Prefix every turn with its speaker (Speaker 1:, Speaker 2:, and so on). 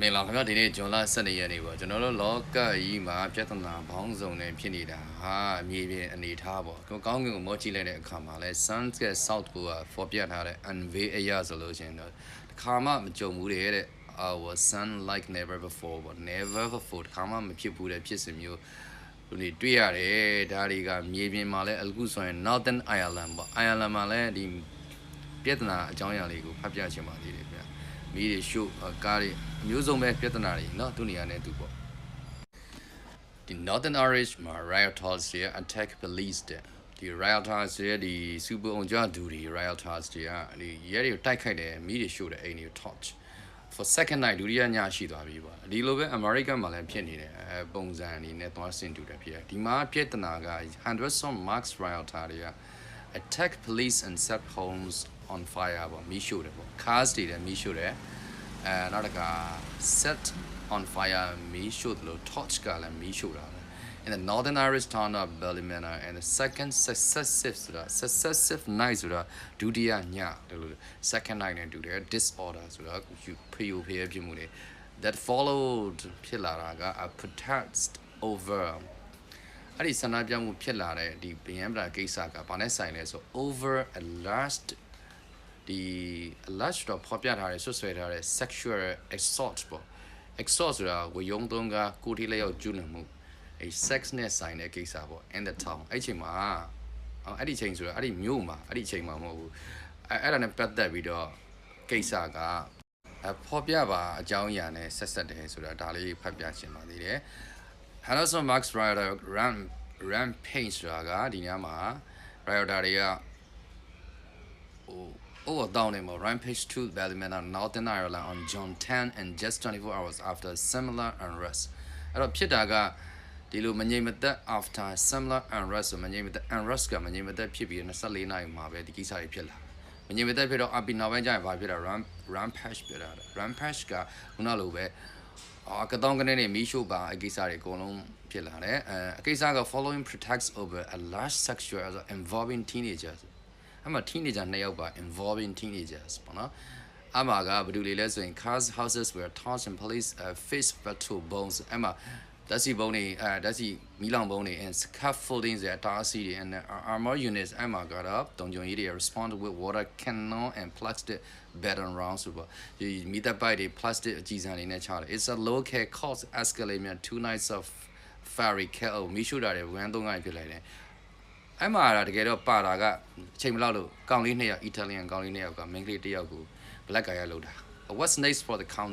Speaker 1: မင်္ဂလာခင်ဗျာဒီနေ့ဂျွန်လ12ရက်နေ့ပေါ့ကျွန်တော်တို့လောကကြီးမှာပြဿနာဘောင်းစုံနဲ့ဖြစ်နေတာဟာအမြေပြင်အနေထားပေါ့ကိုကောင်းကင်ကိုမောကြည့်လိုက်တဲ့အခါမှာလဲ sun က south ကိုဖော်ပြထားတဲ့ unveil အရာဆိုလို့ရှိရင်တော့တစ်ခါမှမကြုံဘူးတဲ့တဲ့ our sun like never before ပေါ့ never before တစ်ခါမှမဖြစ်ဘူးတဲ့ဖြစ်စဉ်မျိုးလူတွေတွေ့ရတယ်ဒါတွေကမြေပြင်မှာလဲအခုဆိုရင် Northern Ireland ပေါ့ Ireland မှာလဲဒီပြဿနာအကြောင်းအရာလေးကိုဖတ်ပြချင်ပါသေးတယ်ခင်ဗျာ မီးတွေရှို့အကားတွေအမျိုးစုံပဲပြဿနာတွေเนาะသူနေရာနဲ့သူပေါ့ဒီ Northern Irish မှာ rioters တွေ attack police တဲ့ဒီ rioters တွေဒီ super အောင်ကြသူတွေ rioters တွေကဒီရဲတွေကိုတိုက်ခိုက်တယ်မီးတွေရှို့တယ်အိမ်တွေကို torch for second night ဒုတိယညရှိသွားပြီပေါ့ဒီလိုပဲ American မှာလည်းဖြစ်နေတယ်အဲပုံစံအနေနဲ့သွားဆင်တူတယ်ဖြစ်တယ်ဒီမှာပြဿနာက100 some marks rioter တွေက attack police and set homes on fire ပေါ့မီးရှို့တယ်ပေါ့ cars တွေလည်းမီးရှို့တယ်အဲနောက်တစ်ခါ set on fire မီးရှို့တယ်လို့ torch ကလည်းမီးရှို့တာပဲ in the northern Irish town of Ballymena and the second successive ဆိုတာ successive night ဆိုတာဒုတိယညတယ်လို့ second night နဲ့တူတယ် disorder ဆိုတာဖျို့ဖျဲဖြစ်မှုတွေ that followed ဖြစ်လာတာက a protest over အဲ့ဒီဆန္ဒပြမှုဖြစ်လာတဲ့ဒီဗယံပရာကိစ္စကဘာနဲ့ဆိုင်လဲဆို over a last ဒီ last တော့ဖော်ပြထားတဲ့ဆွဆွဲထားတဲ့ sexual assault ပေါ့ assault ဆိုတာဝယုံသုံးကကိုယ်ထိလက်ရောက်ကျူးလွန်မှုအဲ sex နဲ့ဆိုင်တဲ့ကိစ္စပေါ့ in the town အဲ့ချိန်မှာအော်အဲ့ဒီချိန်ဆိုတာအဲ့ဒီမြို့မှာအဲ့ဒီချိန်မှာမဟုတ်ဘူးအဲ့အဲ့ဒါနဲ့ပတ်သက်ပြီးတော့ကိစ္စကအဖော်ပြပါအကြောင်းအရာနဲ့ဆက်ဆက်တယ်ဆိုတာဒါလေးဖတ်ပြချင်ပါသေးတယ် Harrison Max Rider Ram Rampage ဆိုတာကဒီညမှာ Rider တွေကဟို over down in Rampage to Ballymena Northern Ireland on June 10 and just 24 hours after similar unrest အဲ့တော့ဖြစ်တာကဒီလိုမငြိမ်မသက် after similar unrest ဆိုမငြိမ်မသက် unrest ကမငြိမ်မသက်ဖြစ်ပြီး24နာရီမှာပဲဒီကိစ္စတွေဖြစ်လာမငြိမ်မသက်ဖြစ်တော့အပီနောက်ပိုင်းကျရင်ဘာဖြစ်တာ ram rampage ဖြစ်တာ rampage ကခုနလိုပဲအာကတောင်းကနေနေမီးရှို့ပါအကိစ္စတွေအကုန်လုံးဖြစ်လာတယ်အဲအကိစ္စက following protects over a large sexual involving teenagers အမှ teenager နှစ်ယောက်ပါ involving teenagers ပေါ့နော်အမှကဘာလို့လဲလဲဆိုရင် cars houses were torched and police uh, face battle bones အမှဓာတ်စီဘုံတွေအဲဓာတ်စီမီးလောင်ဘုံတွေ and scaffolding တွေတားစီတွေ and armor units အမှကတော့တုံကြုံကြီးတွေ respond with water cannon and plastic baton rounds ဆိုပေါ့ဒီမီတပ်ပိုက်တွေ plastic အကြီးစံတွေနဲ့ချတယ် it's a local cost escalation two nights of fiery kill မီးရှို့တာတွေဝန်သုံးခိုင်းဖြစ်လိုက်တယ် အဲ့မှာတကယ်တော့ပါတာကအချိန်မလောက်လို့ကောင်လေးနှစ်ယောက် Italian ကောင်လေးနှစ်ယောက်က main ကလေးတစ်ယောက်ကို black guy ရလောက်တာ what's next for the count